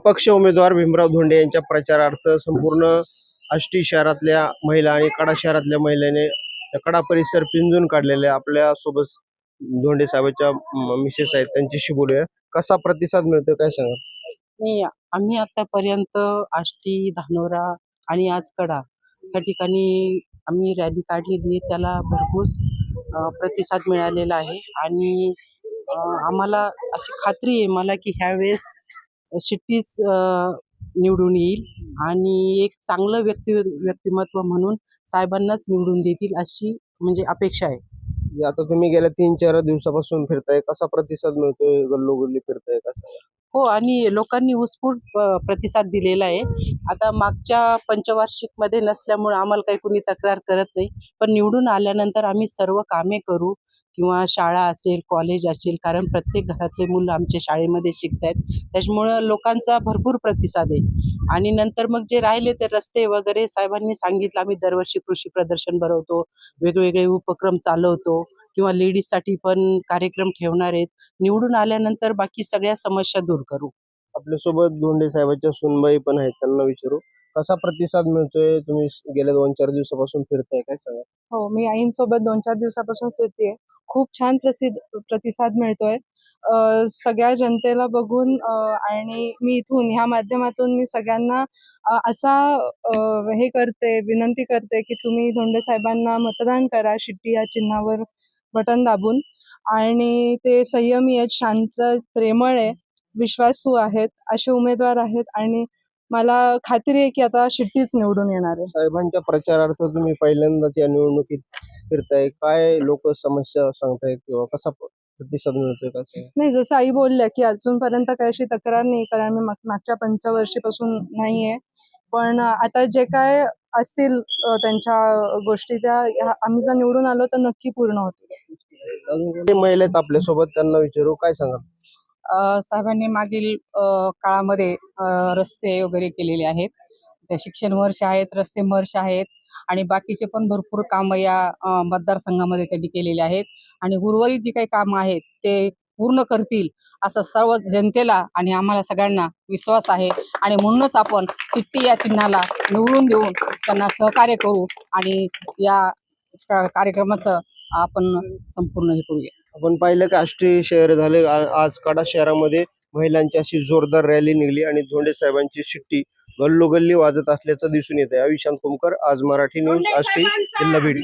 अपक्ष उमेदवार भीमराव धोंडे यांच्या प्रचारार्थ संपूर्ण आष्टी शहरातल्या महिला आणि कडा शहरातल्या महिलेने कडा परिसर पिंजून काढलेले आपल्यासोबत धोंडे साहेबांच्या मिसेस आहेत त्यांच्याशी बोलूया. कसा प्रतिसाद मिळतोय काय सांगा नाही आम्ही आतापर्यंत आष्टी धानोरा आणि आज कडा या ठिकाणी आम्ही रॅली काढलेली त्याला भरपूर प्रतिसाद मिळालेला आहे. आणि आम्हाला अशी खात्री आहे मला की ह्यावेळेस शिट्टीच निवडून येईल आणि एक चांगलं व्यक्ती व्यक्तिमत्व म्हणून साहेबांनाच निवडून देतील अशी म्हणजे अपेक्षा आहे. म्हणजे आता तुम्ही गेल्या तीन चार दिवसापासून फिरताय कसा प्रतिसाद मिळतोय गल्लोगल्ली फिरताय कसा? हो आणि लोकांनी उत्स्फूर्त प्रतिसाद दिलेला आहे. आता मागच्या पंचवार्षिकमध्ये नसल्यामुळे आम्हाला काही कुणी तक्रार करत नाही. पण निवडून आल्यानंतर आम्ही सर्व कामे करू किंवा शाळा असेल कॉलेज असेल कारण प्रत्येक घरातले मुलं आमच्या शाळेमध्ये शिकत आहेत त्याच्यामुळं लोकांचा भरपूर प्रतिसाद आहे. आणि नंतर मग जे राहिले ते रस्ते वगैरे साहेबांनी सांगितलं. आम्ही दरवर्षी कृषी प्रदर्शन भरवतो वेगवेगळे उपक्रम चालवतो. किंवा लेडीजसाठी पण कार्यक्रम ठेवणार आहेत. निवडून आल्यानंतर बाकी सगळ्या समस्या दूर करू. आपल्यासोबत धोंडे साहेबांच्या सुनबाई पण आहेत त्यांना विचारू. कसा प्रतिसाद मिळतोय? तुम्ही गेल्या दोन चार दिवसापासून फिरताय काय सांगा हो मी आईंसोबत दोन चार दिवसापासून फिरतेय. खूप छान प्रसिद्ध प्रतिसाद मिळतोय. अ, सगळ्या जनतेला बघून अ, आणि मी इथून ह्या माध्यमातून मी सगळ्यांना अ, असा अ, हे करते विनंती करते की तुम्ही धोंडे साहेबांना मतदान करा शिट्टी या चिन्हावर बटन दाबून. आणि ते संयमी आहेत शांत प्रेमळ आहे. विश्वासू आहेत असे उमेदवार आहेत. आणि मला खात्री आहे की आता शिट्टीच निवडून येणार आहे. साहेबांच्या प्रचारार्थ तुम्ही पहिल्यांदाच या निवडणुकीत फिरताय. काय लोक समस्या सांगतायत किंवा कसा प्रतिसाद मिळतोय सांगा? नाही जसं आई बोलल्या की अजूनपर्यंत काही अशी तक्रार नाही कारण मी माग- मागच्या पंचवर्षीपासून नाहीये. पण आता जे काय असतील त्यांच्या गोष्टी त्या आम्ही जर निवडून आलो तर नक्की पूर्ण होतील. महिला आहेत आपल्यासोबत त्यांना विचारू काय सांगा साहेबांनी मागील काळामध्ये रस्ते वगैरे केलेले आहेत. शिक्षण वर्ष आहेत रस्ते वर्ष आहेत आणि बाकीचे पण भरपूर कामं या मतदारसंघामध्ये त्यांनी केलेले आहेत. आणि उर्वरित जी काही कामं आहेत ते पूर्ण करतील असं सर्व जनतेला आणि आम्हाला सगळ्यांना विश्वास आहे. आणि म्हणूनच आपण चिठ्ठी या चिन्हाला निवडून देऊन त्यांना सहकार्य करू आणि या कार्यक्रमाचं आपण संपूर्ण हे करूया. आपण पाहिलं की आष्टी शहर झाले. आज कडा शहरामध्ये महिलांची अशी जोरदार रॅली निघली आणि धोंडे साहेबांची शिट्टी गल्लोगल्ली वाजत असल्याचं दिसून येत आहे विशांत कोमकर आज मराठी न्यूज आष्टी जिल्हा बीड.